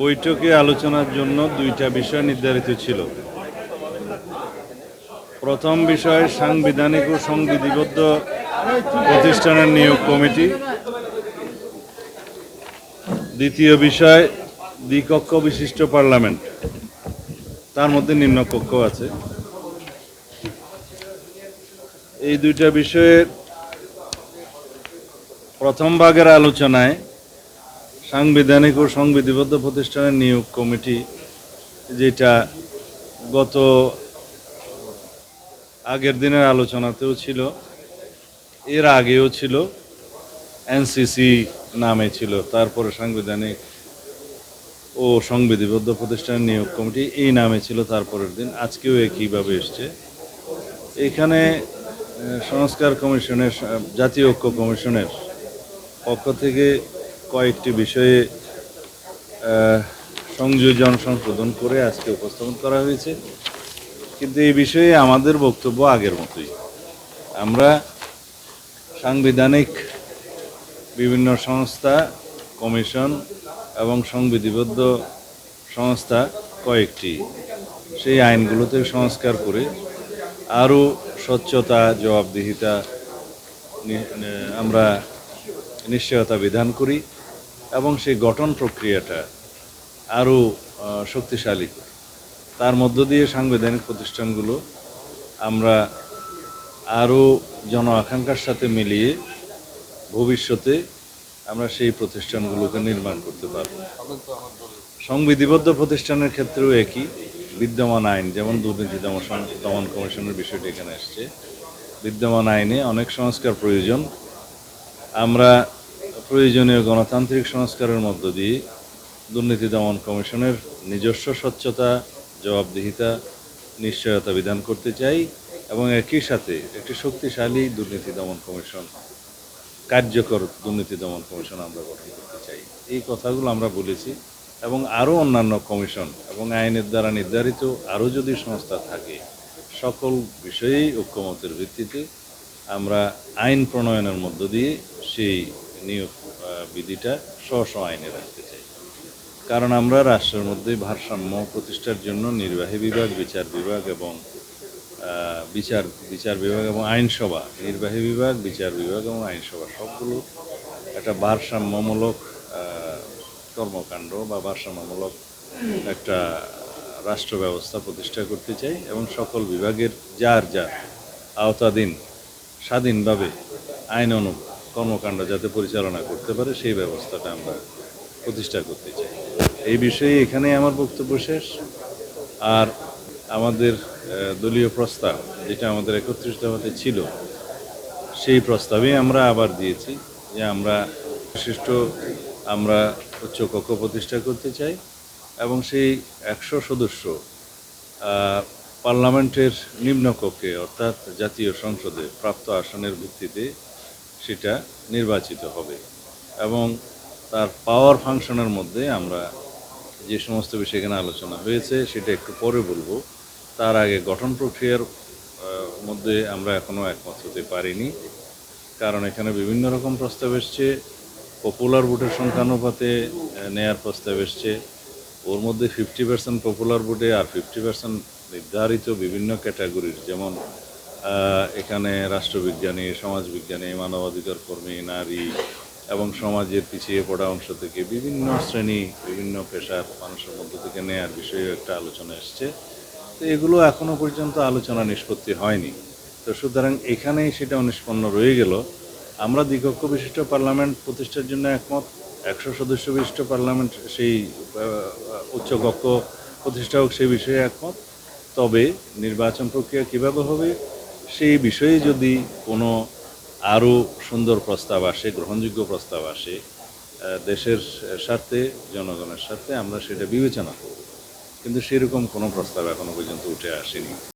বৈঠকে আলোচনার জন্য দুইটা বিষয় নির্ধারিত ছিল। প্রথম বিষয়, সাংবিধানিক ও সংবিধিবদ্ধ প্রতিষ্ঠানের নিয়োগ কমিটি। দ্বিতীয় বিষয়, দ্বিকক্ষ বিশিষ্ট পার্লামেন্ট। তার মধ্যে নিম্নকক্ষ আছে। এই দুইটা বিষয়ের প্রথম ভাগের আলোচনায় সাংবিধানিক ও সংবিধিবদ্ধ প্রতিষ্ঠানের নিয়োগ কমিটি, যেটা গত আগের দিনের আলোচনাতেও ছিল, এর আগেও ছিল, এনসিসি নামে ছিল, তারপরে সাংবিধানিক ও সংবিধিবদ্ধ প্রতিষ্ঠানের নিয়োগ কমিটি এই নামে ছিল, তারপরের দিন, আজকেও একইভাবে এসছে। এখানে সংস্কার কমিশনের, জাতীয় ঐক্য কমিশনের পক্ষ থেকে কয়েকটি বিষয়ে সংযোজন সংশোধন করে আজকে উপস্থাপন করা হয়েছে। কিন্তু এই বিষয়ে আমাদের বক্তব্য আগের মতোই। আমরা সাংবিধানিক বিভিন্ন সংস্থা, কমিশন এবং সংবিধিবদ্ধ সংস্থা কয়েকটি, সেই আইনগুলোতে সংস্কার করে আরও স্বচ্ছতা, জবাবদিহিতা আমরা নিশ্চয়তা বিধান করি। এবং সেই গঠন প্রক্রিয়াটা আরও শক্তিশালী করি। তার মধ্য দিয়ে সাংবিধানিক প্রতিষ্ঠানগুলো আমরা আরও জন আকাঙ্ক্ষার সাথে মিলিয়ে ভবিষ্যতে আমরা সেই প্রতিষ্ঠানগুলোকে নির্মাণ করতে পারব। সংবিধিবদ্ধ প্রতিষ্ঠানের ক্ষেত্রেও একই, বিদ্যমান আইন, যেমন দুর্নীতি দমন দমন কমিশনের বিষয়টি এখানে এসছে। বিদ্যমান আইনে অনেক সংস্কার প্রয়োজন। আমরা প্রয়োজনীয় গণতান্ত্রিক সংস্কারের মধ্য দিয়ে দুর্নীতি দমন কমিশনের নিজস্ব স্বচ্ছতা, জবাবদিহিতা, নিশ্চয়তা বিধান করতে চাই এবং একই সাথে একটি শক্তিশালী দুর্নীতি দমন কমিশন, কার্যকর দুর্নীতি দমন কমিশন আমরা গঠন করতে চাই। এই কথাগুলো আমরা বলেছি এবং আরও অন্যান্য কমিশন এবং আইনের দ্বারা নির্ধারিত আরও যদি সংস্থা থাকে, সকল বিষয়েই ঐক্যমতের ভিত্তিতে আমরা আইন প্রণয়নের মধ্য দিয়ে সেই নিয়োগ বিধিটা স্ব আইনে রাখতে চাই। কারণ আমরা রাষ্ট্রের মধ্যে ভারসাম্য প্রতিষ্ঠার জন্য নির্বাহী বিভাগ, বিচার বিভাগ এবং বিচার বিচার বিভাগ এবং আইনসভা, নির্বাহী বিভাগ, বিচার বিভাগ এবং আইনসভা সবগুলো একটা ভারসাম্যমূলক কর্মকাণ্ড বা ভারসাম্যমূলক একটা রাষ্ট্র ব্যবস্থা প্রতিষ্ঠা করতে চাই এবং সকল বিভাগের যার যার আওতাধীন স্বাধীনভাবে আইন অনু কর্মকাণ্ড যাতে পরিচালনা করতে পারে, সেই ব্যবস্থাটা আমরা প্রতিষ্ঠা করতে চাই। এই বিষয়ে এখানে আমার বক্তব্য শেষ। আর আমাদের দলীয় প্রস্তাব যেটা আমাদের একত্রিশ দফাতে ছিল, সেই প্রস্তাবে আমরা আবার দিয়েছি যে আমরা বিশিষ্ট, আমরা উচ্চকক্ষ প্রতিষ্ঠা করতে চাই এবং সেই একশো সদস্য পার্লামেন্টের নিম্নকক্ষে অর্থাৎ জাতীয় সংসদে প্রাপ্ত আসনের ভিত্তিতে সেটা নির্বাচিত হবে। এবং তার পাওয়ার ফাংশনের মধ্যে আমরা যে সমস্ত বিষয় এখানে আলোচনা হয়েছে, সেটা একটু পরে বলব। তার আগে গঠন প্রক্রিয়ার মধ্যে আমরা এখনও একমত হতে পারিনি। কারণ এখানে বিভিন্ন রকম প্রস্তাব এসছে। পপুলার ভোটের সংখ্যানুপাতে নেয়ার প্রস্তাব এসছে। ওর মধ্যে ফিফটি পার্সেন্ট পপুলার ভোটে আর ফিফটি পার্সেন্ট নির্ধারিত বিভিন্ন ক্যাটাগরির যেমন এখানে রাষ্ট্রবিজ্ঞানী, সমাজবিজ্ঞানী, মানবাধিকার কর্মী, নারী এবং সমাজের পিছিয়ে পড়া অংশ থেকে বিভিন্ন শ্রেণি, বিভিন্ন পেশার মানুষের মধ্য থেকে নেয়ার বিষয়ে একটা আলোচনা এসছে। তো এগুলো এখনও পর্যন্ত আলোচনা নিষ্পত্তি হয়নি। তো সুতরাং এখানেই সেটা নিষ্পন্ন রয়ে গেল। আমরা দ্বিকক্ষ বিশিষ্ট পার্লামেন্ট প্রতিষ্ঠার জন্য একমত। একশো সদস্য বিশিষ্ট পার্লামেন্ট সেই উচ্চকক্ষ প্রতিষ্ঠা হোক সেই বিষয়ে একমত। তবে নির্বাচন প্রক্রিয়া কীভাবে হবে সেই বিষয়ে যদি কোনো আরও সুন্দর প্রস্তাব আসে, গ্রহণযোগ্য প্রস্তাব আসে দেশের স্বার্থে, জনগণের স্বার্থে আমরা সেটা বিবেচনা করব। কিন্তু সেরকম কোনো প্রস্তাব এখনও পর্যন্ত উঠে আসেনি।